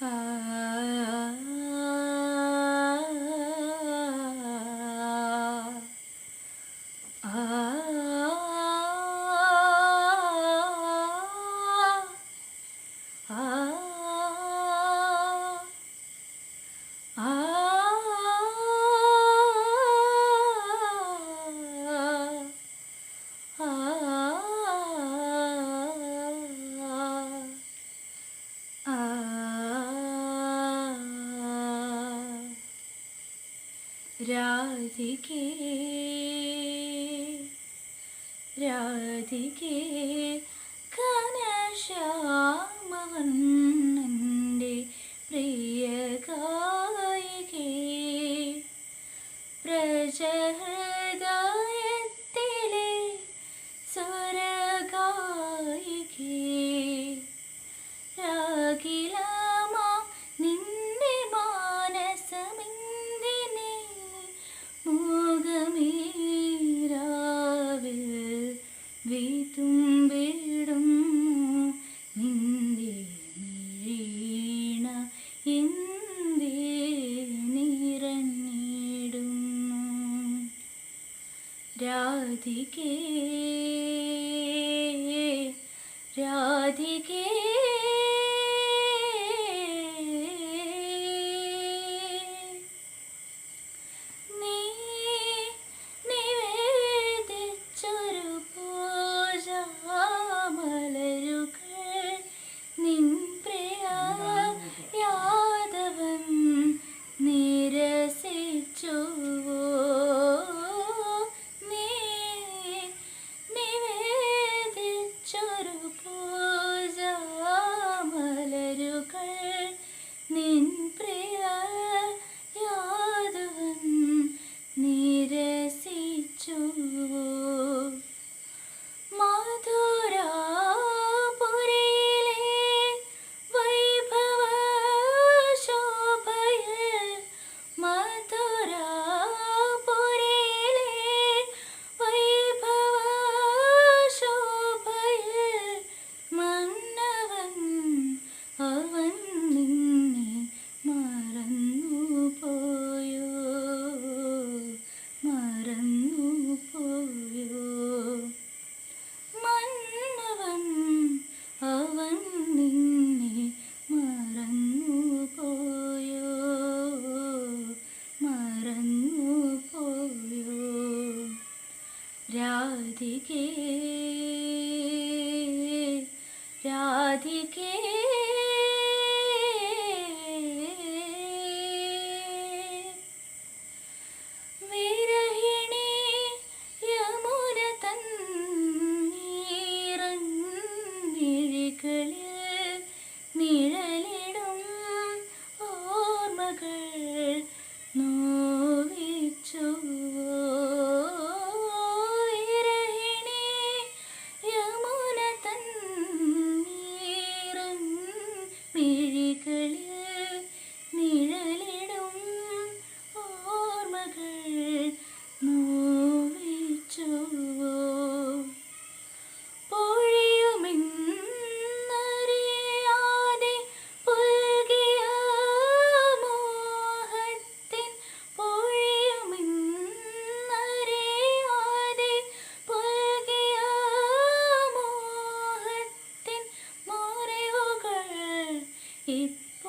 Ah. Uh... രാധികേ രാധികേ കനശ്യാമവണ്ണന്റെ പ്രിയ ഗായികേ പ്രജഹൃദയത്തിലെ സ്വരഗായികേ രാഗിലമാ വിതുമ്പിടും നിന്റെ മിഴീണ എന്തേ നിറഞ്ഞിടുന്നു? രാധികേ രാധികേ Ooh. നിന്നെ മറന്നു പോയോ മറന്നു പോയോ മന്നവൻ അവൻ നിന്നെ മറന്നു പോയോ മറന്നു പോയോ രാധികേ രാധികേ.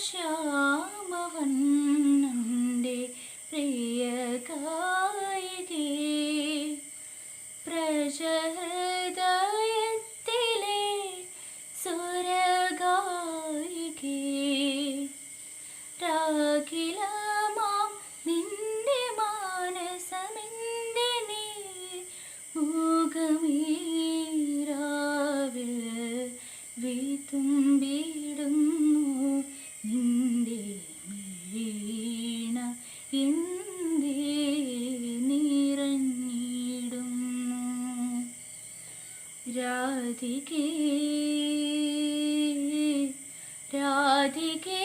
special. രാധികേ രാധികേ